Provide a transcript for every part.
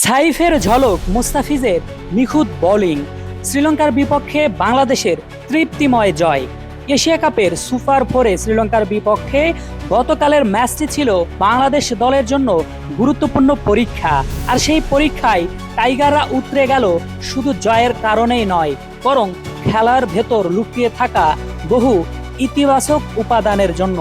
সাইফের ঝলক মুস্তাফিজের নিখুঁত বোলিং শ্রীলঙ্কার বিপক্ষে বাংলাদেশের তৃপ্তিময় জয়। এশিয়া কাপের সুপার ফোরে শ্রীলঙ্কার বিপক্ষে গতকালের ম্যাচটি ছিল বাংলাদেশ দলের জন্য গুরুত্বপূর্ণ পরীক্ষা। আর সেই পরীক্ষায় টাইগাররা উতরে গেল শুধু জয়ের কারণেই নয়, বরং খেলার ভেতর লুকিয়ে থাকা বহু ইতিবাচক উপাদানের জন্য।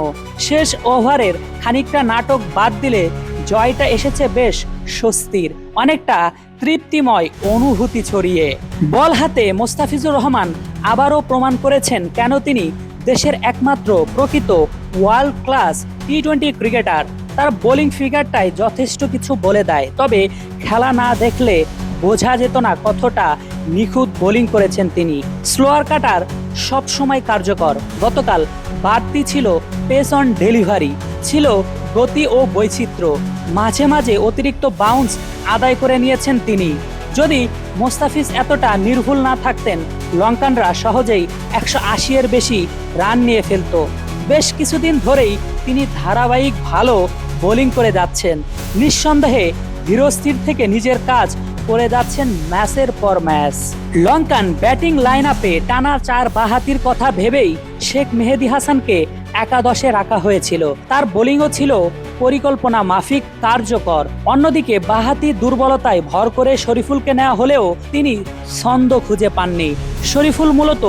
শেষ ওভারের খানিকটা নাটক বাদ দিলে জয়টা এসেছে বেশ স্বস্তির, অনেকটা তৃপ্তিময় অনুভূতি ছড়িয়ে। বল হাতে মোস্তাফিজুর রহমান আবারও প্রমাণ করেছেন কেন তিনি দেশের একমাত্র প্রকৃত world class T twenty cricketer তার বোলিং ফিগারটাই যথেষ্ট কিছু বলে দেয়, তবে খেলা না দেখলে বোঝা যেত না কতটা নিখুঁত বোলিং করেছেন তিনি। স্লোয়ার কাটার সবসময় কার্যকর। গতকাল বাড়তি ছিল পেস অন ডেলিভারি ছিল গতি ও বৈচিত্র্য। মাঝে মাঝে অতিরিক্ত বাউন্স আদায় করে নিয়েছেন তিনি। যদি মোস্তাফিজ এতটা নির্ভুল না থাকতেন, লঙ্কানরা সহজেই একশো আশিয়ের বেশি রান নিয়ে ফেলত। বেশ কিছুদিন ধরেই তিনি ধারাবাহিক ভালো বোলিং করে যাচ্ছেন। নিঃসন্দেহে ধীরস্থির থেকে নিজের কাজ করে যাচ্ছেন ম্যাচের পর ম্যাচ। লঙ্কান ব্যাটিং লাইন আপে টানা চার বাহাতির কথা ভেবেই শেখ মেহেদি হাসানকে একাদশে রাখা হয়েছিল। তার বোলিংও ছিল পরিকল্পনা মাফিক, কার্যকর। অন্যদিকে বাহাতি দুর্বলতায় ভর করে শরীফুলকে নেওয়া হলেও তিনি ছন্দ খুঁজে পাননি। শরীফুল মূলত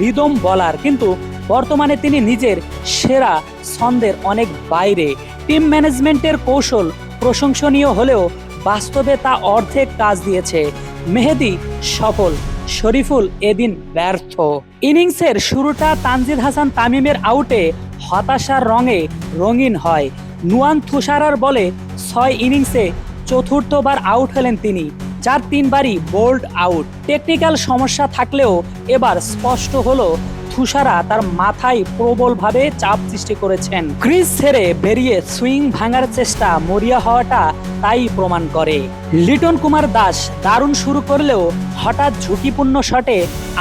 রিদম বলার, কিন্তু বর্তমানে তিনি নিজের সেরা ছন্দের অনেক বাইরে। টিম ম্যানেজমেন্টের কৌশল প্রশংসনীয় হলেও বাস্তবে তা অর্ধেক কাজ দিয়েছে। মেহেদি, সফল, শরীফুল এদিন ব্যর্থ। ইনিংসের শুরুটা তানজিদ হাসান তামিমের আউটে, হতাশার রঙে রঙিন হয়। নুয়ান থুসারার বলে ছয় ইনিংসে চতুর্থবার আউট হলেন তিনি। যার তিনবারই বোল্ড আউট। টেকনিক্যাল সমস্যা থাকলেও এবার স্পষ্ট হলো তুষারা তার মাথায় প্রবলভাবে চাপ সৃষ্টি করেছেন। ক্রিজ ছেড়ে বেরিয়ে সুইং ভাঙার চেষ্টা মরিয়া হওয়াটা তাই প্রমাণ করে। লিটন কুমার দাস দারুণ শুরু করলেও হঠাৎ ঝুঁকিপূর্ণ শটে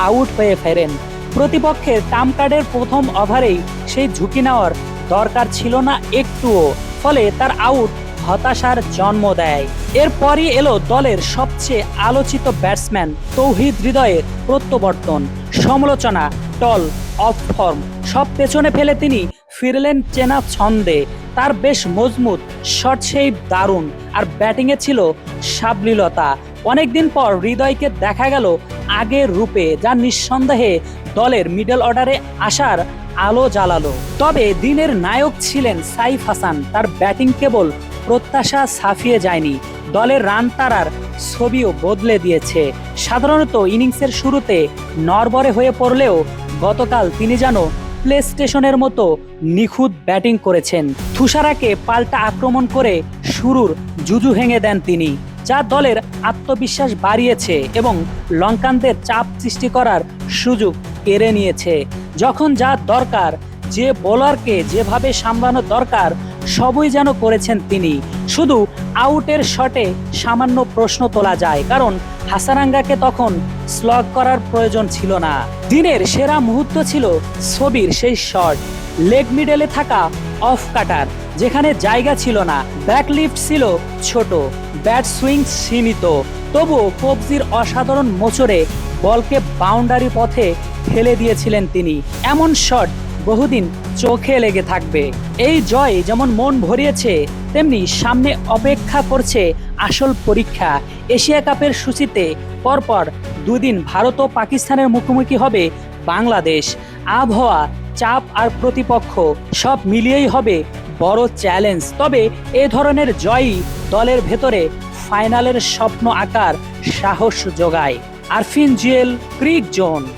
আউট হয়ে ফেরেন। প্রতিপক্ষের টাম কার্ডের প্রথম ওভারেই সেই ঝুঁকি নেওয়ার দরকার ছিল না একটুও, ফলে তার আউট হতাশার জন্ম দেয়। এরপরই এলো দলের সবচেয়ে আলোচিত ব্যাটসম্যান তৌহিদ হৃদয়ের প্রত্যাবর্তন। সমালোচনা টল অফ ফর্ম। সব পেছনে ফেলে তিনি ফিরলেন চেনা ছন্দে। তার বেশ মজবুত, শর্ট সেই দারুণ। আর ব্যাটিংয়ে ছিল সাবলীলতা। অনেকদিন পর হৃদয়কে দেখা গেল আগের রূপে, যা নিঃসন্দেহে দলের মিডল অর্ডারে আসার আলো জ্বালালো। তবে দিনের নায়ক ছিলেন সাইফ হাসান। তার ব্যাটিং কেবল প্রত্যাশা ছাপিয়ে যায়নি। দলের রান তারার ছবিও বদলে দিয়েছে। সাধারণত ইনিংসের শুরুতে নরবরে হয়ে পড়লেও গতকাল তিনি যেন প্লে স্টেশনের মতো নিখুঁত ব্যাটিং করেছেন। তুষারাকে পাল্টা আক্রমণ করে শুরুর জুজু ভেঙে দেন তিনি, যা দলের আত্মবিশ্বাস বাড়িয়েছে এবং লঙ্কানদের চাপ সৃষ্টি করার সুযোগ কেড়ে নিয়েছে। যখন যা দরকার, যে বোলারকে যেভাবে সামলানো দরকার, সবই যেন করেছেন তিনি। শুধু আউটের শটে সামান্য প্রশ্ন তোলা যায়, কারণ হাসারাঙ্গাকে তখন স্লগ করার প্রয়োজন ছিল না। দিনের সেরা মুহূর্ত ছিল ছবির সেই শট লেগ মিডলে থাকা অফ কাটার যেখানে জায়গা ছিল না ব্যাকলিফট ছিল ছোট ব্যাট সুইং সীমিত। তবুও কবজির অসাধারণ মোচড়ে বলকে বাউন্ডারি পথে ঠেলে দিয়েছিলেন তিনি। এমন শট বহুদিন চোখে লেগে থাকবে। এই জয় যেমন মন ভরিয়েছে, তেমনি সামনে অপেক্ষা করছে আসল পরীক্ষা। এশিয়া কাপের সূচিতে পরপর দুদিন ভারত ও পাকিস্তানের মুখোমুখি হবে বাংলাদেশ। আবহাওয়া, চাপ আর প্রতিপক্ষ সব মিলিয়েই হবে বড় চ্যালেঞ্জ। তবে এ ধরনের জয়ই দলের ভেতরে ফাইনালের স্বপ্ন আকার সাহস যোগায়। Arfin Jewel, crick zone.